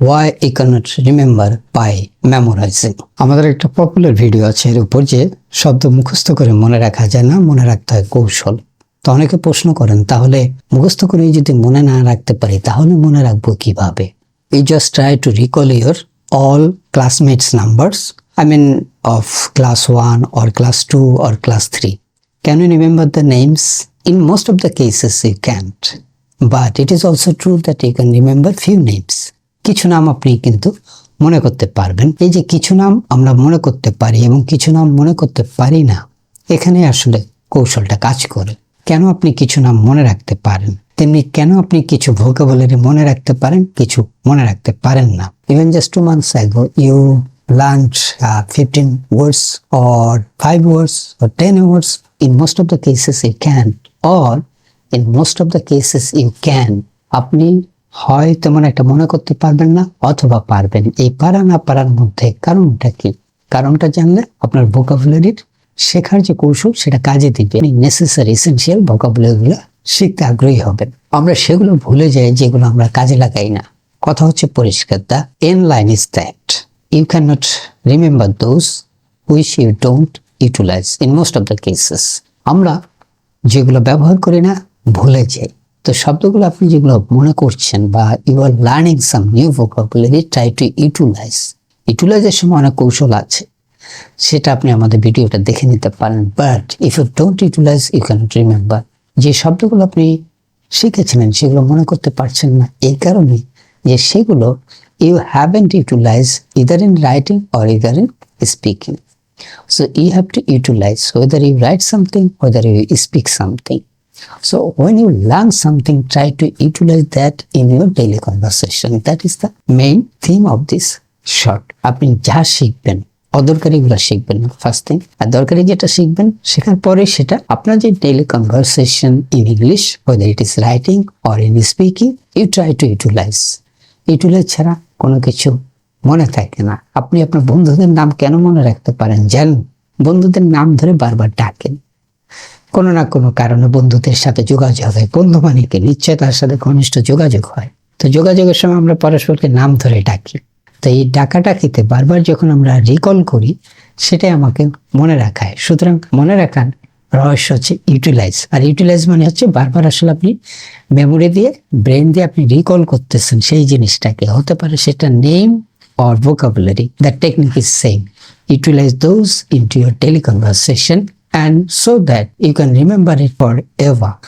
Why I cannot remember by memorizing আমাদের একটা popular video আছে এর উপর যে শব্দ মুখস্থ করে মনে রাখা যায় না, মনে রাখতে হয় কৌশল। তো অনেকে প্রশ্ন করেন, তাহলে মুখস্থ করে যদি মনে না রাখতে পারি, তাহলে মনে রাখব কীভাবে? You just try to recall your all classmates numbers I mean of class one or class two or class three can you remember the names in most of the cases you can't but it is also true that you can remember few names কিছু নাম আপনি কিন্তু মনে করতে পারবেন। এই যে কিছু নাম আমরা মনে করতে পারি এবং কিছু নাম মনে করতে পারি না, এখানে আসলে কৌশলটা কাজ করে। কেন আপনি কিছু নাম মনে রাখতে পারেন? তেমনি কেন আপনি কিছু ভোকাবুলারি মনে রাখতে পারেন, কিছু মনে রাখতে পারেন না? Even just two months ago you learn fifteen words or five words or ten words in most of the cases you can or in most of the cases you can আপনি হয় তেমন একটা মনে করতে পারবেন না অথবা পারবেন। এই পারা না পারার মধ্যে কারণটা কি? কারণটা জানলে আপনার ভোকাবুলারির শেখার যে কৌশল, সেটা কাজে দিবে। নেসেসারি এসেন্সিয়াল ভোকাবুলারিগুলো শিখতে আগ্রহী হবেন। আমরা সেগুলো ভুলে যাই, যেগুলো আমরা কাজে লাগাই না। কথা হচ্ছে পরিষ্কার the end line is that. You cannot remember those which you don't utilize. In most of the cases, আমরা যেগুলো ব্যবহার করি না, ভুলে যাই। তো শব্দগুলো আপনি যেগুলো মনে করছেন বা you are learning some new vocabulary try to utilize ইউটিলাইজের সময় অনেক কৌশল আছে। সেটা আপনি আমাদের ভিডিওটা দেখে নিতে পারেন। But if you don't utilize you can remember যে শব্দগুলো আপনি শিখেছিলেন, সেগুলো মনে করতে পারছেন না। এই কারণে যে সেগুলো you have haven't utilize either in writing or either in speaking so you have to utilize whether you write something whether you speak something. So when you learn something, try to utilize that in your daily conversation. That is the main theme of this short. আপনি যা শিখবেন অদরকারিগুলো শিখবেন first thing আর দরকারি যেটা শিখবেন শেখার পরে সেটা আপনার যে daily conversation in English whether it is writing or in speaking you try to utilize utilize ছাড়া কোনো কিছু মনে থাকে না। আপনি আপনার বন্ধুদের নাম কেন মনে রাখতে পারেন? জানেন। বন্ধুদের নাম ধরে বারবার ডাকেন। কোনো না কোনো কারণে বন্ধুদের সাথে যোগাযোগ হয়। বন্ধু মানে কি? নিশ্চয় তার সাথে ঘনিষ্ঠ যোগাযোগ হয়। তো যোগাযোগের সময় আমরা পরস্পরকে নাম ধরে ডাকি। তো এই ডাকাডাকিতে বারবার যখন আমরা রিকল করি, সেটাই আমাকে মনে রাখায়। সুতরাং মনে রাখার রহস্য হচ্ছে ইউটিলাইজ আর ইউটিলাইজ মানে হচ্ছে বারবার আসলে আপনি মেমোরি দিয়ে ব্রেন দিয়ে আপনি রিকল করতেছেন সেই জিনিসটাকে। হতে পারে সেটা name or vocabulary. The technique is same. Utilize into your daily conversation and so that you can remember it forever.